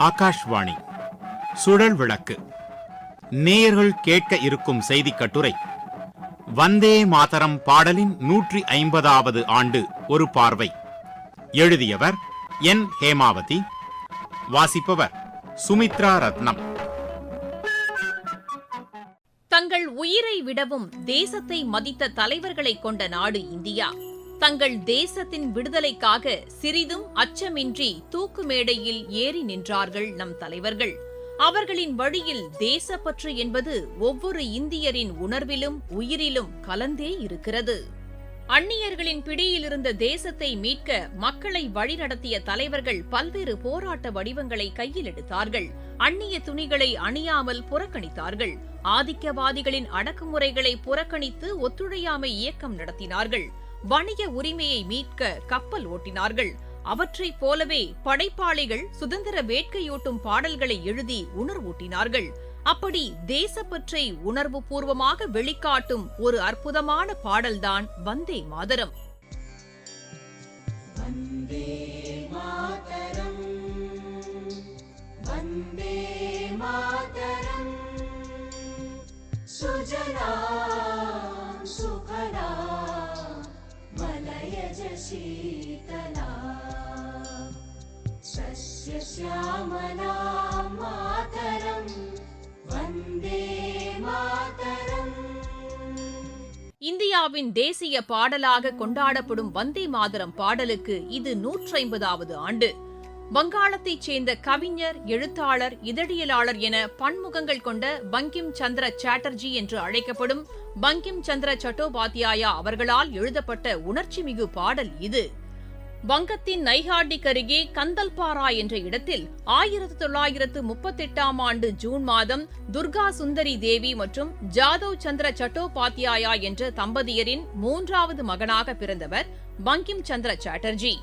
ஆகாஷ்வாணி. சுழல் விளக்கு. நேயர்கள் கேட்க இருக்கும் செய்தி கட்டுரை. வந்தே மாதரம் பாடலின் நூற்றி ஐம்பதாவது ஆண்டு ஒரு பார்வை. எழுதியவர் என். ஹேமாவதி. வாசிப்பவர் சுமித்ரா ரத்னம். தங்கள் உயிரை விடவும் தேசத்தை மதித்த தலைவர்களை கொண்ட நாடு இந்தியா. தங்கள் தேசத்தின் விடுதலைக்காக சிறிதும் அச்சமின்றி தூக்கு மேடையில் ஏறி நின்றார்கள் நம் தலைவர்கள். அவர்களின் வழியில் தேசப்பற்று என்பது ஒவ்வொரு இந்தியரின் உணர்விலும் உயிரிலும் கலந்தே இருக்கிறது. அந்நியர்களின் பிடியிலிருந்த தேசத்தை மீட்க மக்களை வழிநடத்திய தலைவர்கள் பல்வேறு போராட்ட வடிவங்களை கையில் எடுத்தார்கள். அந்நிய துணிகளை அணியாமல் புறக்கணித்தார்கள். ஆதிக்கவாதிகளின் அடக்குமுறைகளை புறக்கணித்து ஒத்துழையாமை இயக்கம் நடத்தினார்கள். வணிக உரிமையை மீட்க கப்பல் ஓட்டினார்கள். அவற்றைப் போலவே படைப்பாளிகள் சுதந்திர வேட்கையூட்டும் பாடல்களை எழுதி உணர்வூட்டினார்கள். அப்படி தேசப்பற்றை உணர்வு பூர்வமாக வெளிக்காட்டும் ஒரு அற்புதமான பாடல்தான் வந்தே மாதரம். இந்தியாவின் தேசிய பாடலாக கொண்டாடப்படும் வந்தே மாதரம் பாடலுக்கு இது நூற்றைம்பதாவது ஆண்டு. வங்காளத்தைச் சேர்ந்த கவிஞர் எழுத்தாளர் இதழியலாளர் என பன்முகங்கள் கொண்ட பங்கிம் சந்திர சாட்டர்ஜி என்று அழைக்கப்படும் பங்கிம் சந்திர சட்டோபாத்தியாயா அவர்களால் எழுதப்பட்ட உணர்ச்சிமிகு பாடல் இது. வங்கத்தின் நைஹாட்டிக் அருகே கந்தல்பாரா என்ற இடத்தில் ஆயிரத்து தொள்ளாயிரத்து முப்பத்தெட்டாம் ஆண்டு ஜூன் மாதம் துர்கா சுந்தரி தேவி மற்றும் ஜாதவ் சந்திர சட்டோபாத்தியாயா என்ற தம்பதியரின் மூன்றாவது மகனாக பிறந்தவர் பங்கிம் சந்திர சாட்டர்ஜி.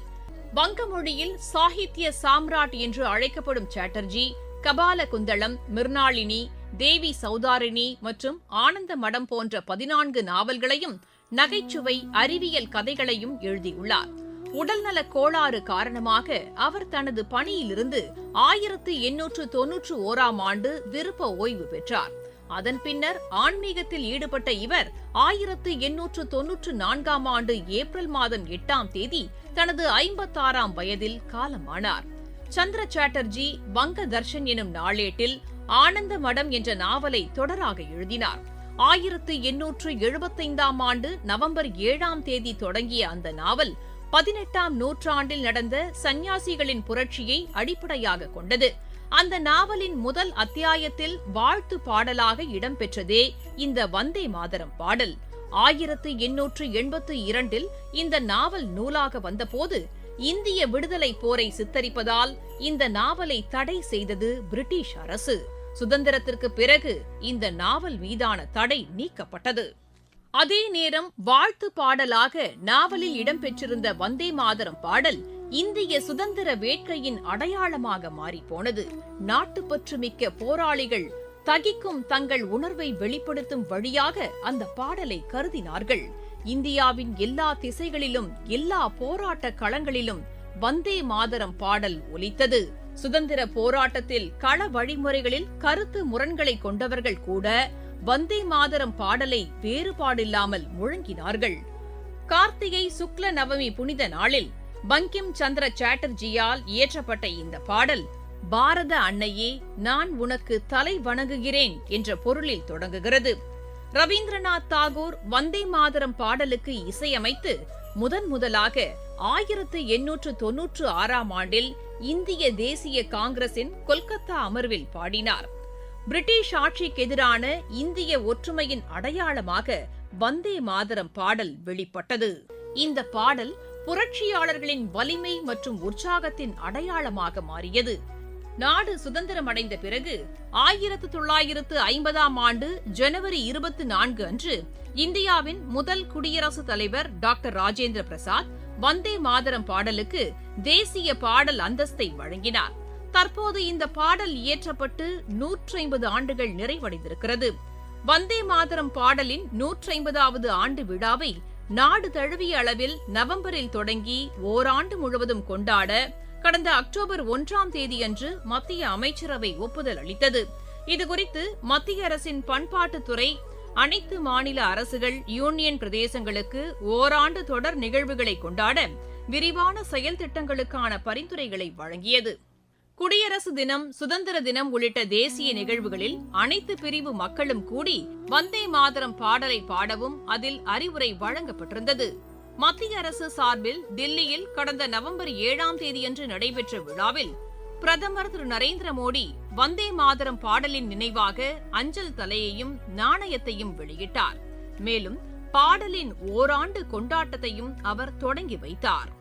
வங்க மொழியில் சாகித்ய சாம்ராட் என்று அழைக்கப்படும் சாட்டர்ஜி கபால குந்தளம் மிர்னாளினி தேவி சௌதாரிணி மற்றும் ஆனந்த மடம் போன்ற பதினான்கு நாவல்களையும் நகைச்சுவை அறிவியல் கதைகளையும் எழுதியுள்ளார். உடல்நலக் கோளாறு காரணமாக அவர் தனது பணியிலிருந்து ஆயிரத்து எண்ணூற்று தொன்னூற்று ஓராம் ஆண்டு விருப்ப ஓய்வு பெற்றார். அதன் பின்னர் ஆன்மீகத்தில் ஈடுபட்ட இவர் ஆயிரத்து எண்ணூற்று தொன்னூற்று நான்காம் ஆண்டு ஏப்ரல் மாதம் எட்டாம் தேதி தனது ஐம்பத்தாறாம் வயதில் காலமானார். சந்திர சாட்டர்ஜி வங்க தர்ஷன் எனும் நாளேட்டில் ஆனந்த மடம் என்ற நாவலை தொடராக எழுதினார். ஆயிரத்து எண்ணூற்று எழுபத்தைந்தாம் ஆண்டு நவம்பர் ஏழாம் தேதி தொடங்கிய அந்த நாவல் பதினெட்டாம் நூற்றாண்டில் நடந்த சந்நியாசிகளின் புரட்சியை அடிப்படையாக கொண்டது. அந்த நாவலின் முதல் அத்தியாயத்தில் வாழ்த்து பாடலாக இடம்பெற்றதே இந்த வந்தே மாதரம் பாடல். ஆயிரத்து எண்ணூற்று எண்பத்து இரண்டில் இந்த நாவல் நூலாக வந்தபோது இந்திய விடுதலை போரை சித்தரிப்பதால் இந்த நாவலை தடை செய்தது பிரிட்டிஷ் அரசு. சுதந்திரத்திற்கு பிறகு இந்த நாவல் மீதான தடை நீக்கப்பட்டது. அதே நேரம் வாழ்த்து பாடலாக நாவலில் இடம்பெற்றிருந்த வந்தே மாதரம் பாடல் இந்திய சுதந்திர வேட்கையின் அடையாளமாக மாறிப்போனது. நாட்டுப்பற்று மிக்க போராளிகள் தகிக்கும் தங்கள் உணர்வை வெளிப்படுத்தும் வழியாக அந்த பாடலை கருதினார்கள். இந்தியாவின் எல்லா திசைகளிலும் எல்லா போராட்ட களங்களிலும் வந்தே மாதரம் பாடல் ஒலித்தது. சுதந்திர போராட்டத்தில் கள வழிமுறைகளில் கருத்து முரண்களை கொண்டவர்கள் கூட வந்தே மாதரம் பாடலை வேறுபாடில்லாமல் முழங்கினார்கள். கார்த்திகை சுக்ல நவமி புனித நாளில் பங்கிம் சந்திர சாட்டர்ஜியால் இயற்றப்பட்ட இந்த பாடல் பாரத அன்னையே நான் உனக்கு தலை வணங்குகிறேன் என்ற பொருளில் தொடங்குகிறது. ரவீந்திரநாத் தாகூர் வந்தே மாதரம் பாடலுக்கு இசையமைத்து முதன் முதலாக ஆயிரத்து எண்ணூற்று தொன்னூற்று ஆறாம் ஆண்டில் இந்திய தேசிய காங்கிரசின் கொல்கத்தா அமர்வில் பாடினார். பிரிட்டிஷ் ஆட்சிக்கு எதிரான இந்திய ஒற்றுமையின் அடையாளமாக வந்தே மாதரம் பாடல் வெளிப்பட்டது. இந்த பாடல் புரட்சியாளர்களின் வலிமை மற்றும் உற்சாகத்தின் அடையாளமாக மாறியது. நாடு சுதந்திரம் அடைந்த பிறகு ஆயிரத்து தொள்ளாயிரத்து ஐம்பதாம் ஆண்டு ஜனவரி இருபத்தி நான்கு அன்று இந்தியாவின் முதல் குடியரசுத் தலைவர் டாக்டர் ராஜேந்திர பிரசாத் வந்தே மாதரம் பாடலுக்கு தேசிய பாடல் அந்தஸ்தை வழங்கினார். தற்போது இந்த பாடல் இயற்றப்பட்டு நூற்றி ஐம்பது ஆண்டுகள் நிறைவடைந்திருக்கிறது. வந்தே மாதரம் பாடலின் நூற்றி ஐம்பதாவது ஆண்டு விழாவை நாடு தழுவிய அளவில் நவம்பரில் தொடங்கி ஓராண்டு முழுவதும் கொண்டாட கடந்த அக்டோபர் ஒன்றாம் தேதியன்று மத்திய அமைச்சரவை ஒப்புதல் அளித்தது. இதுகுறித்து மத்திய அரசின் பண்பாட்டுத்துறை அனைத்து மாநில அரசுகள் யூனியன் பிரதேசங்களுக்கு ஓராண்டு தொடர் நிகழ்வுகளை கொண்டாட விரிவான செயல் திட்டங்களுக்கான பரிந்துரைகளை வழங்கியது. குடியரசு தினம் சுதந்திர தினம் உள்ளிட்ட தேசிய நிகழ்வுகளில் அனைத்து பிரிவு மக்களும் கூடி வந்தே மாதரம் பாடலை பாடவும் அதில் அறிவுரை வழங்கப்பட்டிருந்தது. மத்திய அரசு சார்பில் தில்லியில் கடந்த நவம்பர் ஏழாம் தேதியன்று நடைபெற்ற விழாவில் பிரதமர் திரு நரேந்திர மோடி வந்தே மாதரம் பாடலின் நினைவாக அஞ்சல் தலையையும் நாணயத்தையும் வெளியிட்டார். மேலும் பாடலின் ஓராண்டு கொண்டாட்டத்தையும் அவர் தொடங்கி வைத்தார்.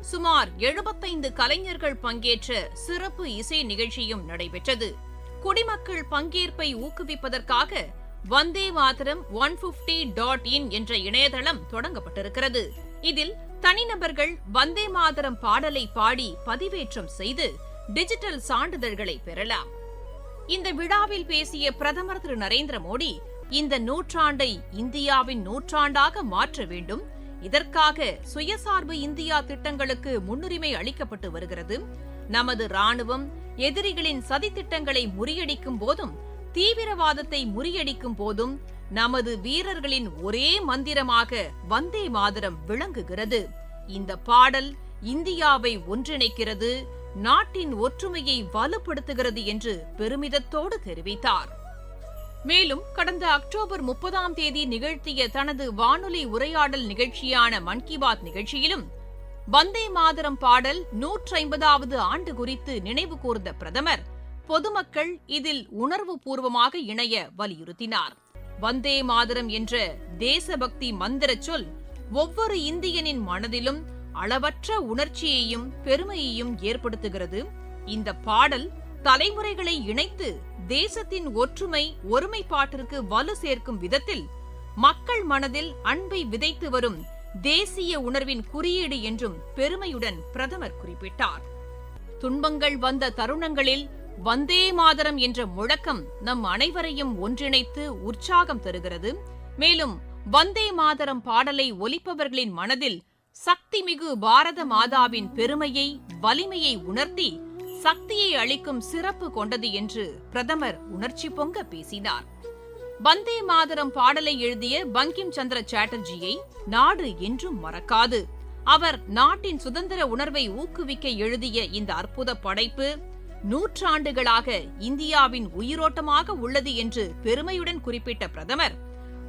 சுமார் எழுபத்தைந்து கலைஞர்கள் பங்கேற்ற சிறப்பு இசை நிகழ்ச்சியும் நடைபெற்றது. குடிமக்கள் பங்கேற்பை ஊக்குவிப்பதற்காக Vande Mataram one fifty dot in என்ற இணையதளம் தொடங்கப்பட்டிருக்கிறது. இதில் தனிநபர்கள் வந்தே மாதரம் பாடலை பாடி பதிவேற்றம் செய்து டிஜிட்டல் சான்றிதழ்களை பெறலாம். இந்த விழாவில் பேசிய பிரதமர் திரு நரேந்திர மோடி இந்த நூற்றாண்டை இந்தியாவின் நூற்றாண்டாக மாற்ற வேண்டும் இதற்காக சுயசார்பு இந்தியா திட்டங்களுக்கு முன்னுரிமை அளிக்கப்பட்டு வருகிறது. நமது ராணுவம் எதிரிகளின் சதித்திட்டங்களை முறியடிக்கும் போதும் தீவிரவாதத்தை முறியடிக்கும் போதும் நமது வீரர்களின் ஒரே மந்திரமாக வந்தே மாதரம் விளங்குகிறது. இந்த பாடல் இந்தியாவை ஒன்றிணைக்கிறது நாட்டின் ஒற்றுமையை வலுப்படுத்துகிறது என்று பெருமிதத்தோடு தெரிவித்தார். மேலும் கடந்த அக்டோபர் முப்பதாம் தேதி நிகழ்த்திய தனது வானொலி உரையாடல் நிகழ்ச்சியான மன் கி பாத் நிகழ்ச்சியிலும் வந்தே மாதரம் பாடல் நூற்றைம்பதாவது ஆண்டு குறித்து நினைவு கூர்ந்த பிரதமர் பொதுமக்கள் இதில் உணர்வு பூர்வமாக இணைய வலியுறுத்தினார். வந்தே மாதரம் என்ற தேசபக்தி மந்திர சொல் ஒவ்வொரு இந்தியனின் மனதிலும் அளவற்ற உணர்ச்சியையும் பெருமையையும் ஏற்படுத்துகிறது. இந்த பாடல் தலைமுறைகளை இணைத்து தேசத்தின் ஒற்றுமை ஒருமைப்பாட்டிற்கு வலு சேர்க்கும் விதத்தில் மக்கள் மனதில் அன்பை விதைத்து வரும் தேசிய உணர்வின் குறியீடு என்றும் பெருமையுடன் பிரதமர் குறிப்பிட்டார். துன்பங்கள் வந்த தருணங்களில் வந்தே மாதரம் என்ற முழக்கம் நம் அனைவரையும் ஒன்றிணைத்து உற்சாகம் தருகிறது. மேலும் வந்தே மாதரம் பாடலை ஒலிப்பவர்களின் மனதில் சக்திமிகு பாரத மாதாவின் பெருமையை வலிமையை உணர்த்தி சக்தியை அளிக்கும் சிறப்பு கொண்டது என்று பிரதமர் உணர்ச்சி பொங்க பேசினார். வந்தே மாதரம் பாடலை எழுதிய பங்கிம் சந்திர சாட்டர்ஜியை நாடு என்றும் மறக்காது. அவர் நாட்டின் சுதந்திர உணர்வை ஊக்குவிக்க எழுதிய இந்த அற்புத படைப்பு நூற்றாண்டுகளாக இந்தியாவின் உயிரோட்டமாக உள்ளது என்று பெருமையுடன் குறிப்பிட்ட பிரதமர்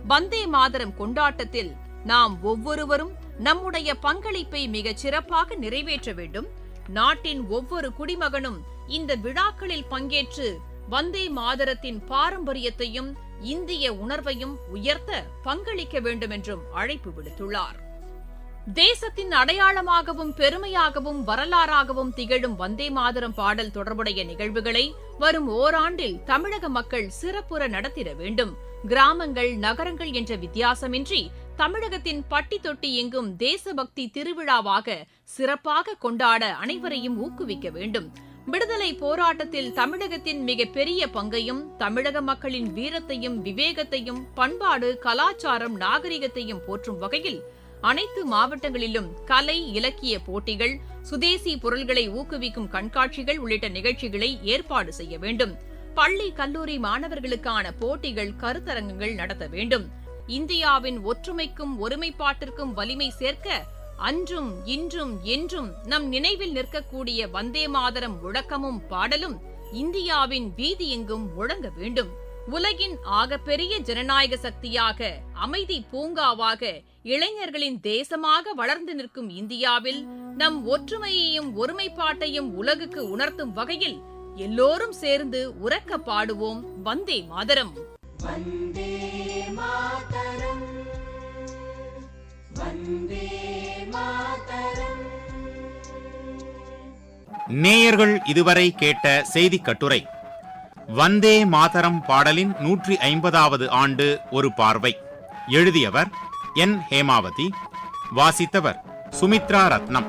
வந்தே மாதரம் கொண்டாட்டத்தில் நாம் ஒவ்வொருவரும் நம்முடைய பங்களிப்பை மிகச் சிறப்பாக நிறைவேற்ற வேண்டும் நாட்டின் ஒவ்வொரு குடிமகனும் இந்த விழாக்களில் பங்கேற்று வந்தே மாதரத்தின் பாரம்பரியத்தையும் இந்திய உணர்வையும் உயர்த்த பங்களிக்க வேண்டும் என்றும் அழைப்பு விடுத்துள்ளார். தேசத்தின் அடையாளமாகவும் பெருமையாகவும் வரலாறாகவும் திகழும் வந்தே மாதரம் பாடல் தொடர்புடைய நிகழ்வுகளை வரும் ஓராண்டில் தமிழக மக்கள் சிறப்புற நடத்திட வேண்டும். கிராமங்கள் நகரங்கள் என்ற வித்தியாசமின்றி தமிழகத்தின் பட்டி தொட்டி எங்கும் தேசபக்தி திருவிழாவாக சிறப்பாக கொண்டாட அனைவரையும் ஊக்குவிக்க வேண்டும். விடுதலை போராட்டத்தில் தமிழகத்தின் மிக பெரிய பங்கையும் தமிழக மக்களின் வீரத்தையும் விவேகத்தையும் பண்பாடு கலாச்சாரம் நாகரிகத்தையும் போற்றும் வகையில் அனைத்து மாவட்டங்களிலும் கலை இலக்கிய போட்டிகள் சுதேசி பொருள்களை ஊக்குவிக்கும் கண்காட்சிகள் உள்ளிட்ட நிகழ்ச்சிகளை ஏற்பாடு செய்ய வேண்டும். பள்ளி கல்லூரி மாணவர்களுக்கான போட்டிகள் கருத்தரங்குகள் நடத்த வேண்டும். இந்தியாவின் ஒற்றுமைக்கும் ஒருமைப்பாட்டிற்கும் வலிமை சேர்க்க அன்றும் இன்றும் என்றும் நம் நினைவில் நிற்கக்கூடிய வந்தே மாதரம் முழக்கமும் பாடலும் இந்தியாவின் வீதி எங்கும் முழங்க வேண்டும். உலகின் ஆகப்பெரிய ஜனநாயக சக்தியாக அமைதி பூங்காவாக இளைஞர்களின் தேசமாக வளர்ந்து நிற்கும் இந்தியாவில் நம் ஒற்றுமையையும் ஒருமைப்பாட்டையும் உலகுக்கு உணர்த்தும் வகையில் எல்லோரும் சேர்ந்து உறக்க பாடுவோம் வந்தே மாதரம். वन्दे मातरम् वन्दे मातरम् நேயர்கள் இதுவரை கேட்ட செய்திக் கட்டுரை வந்தே மாதரம் பாடலின் நூற்றி ஐம்பதாவது ஆண்டு ஒரு பார்வை எழுதியவர் என் ஹேமாவதி வாசித்தவர் சுமித்ரா ரத்னம்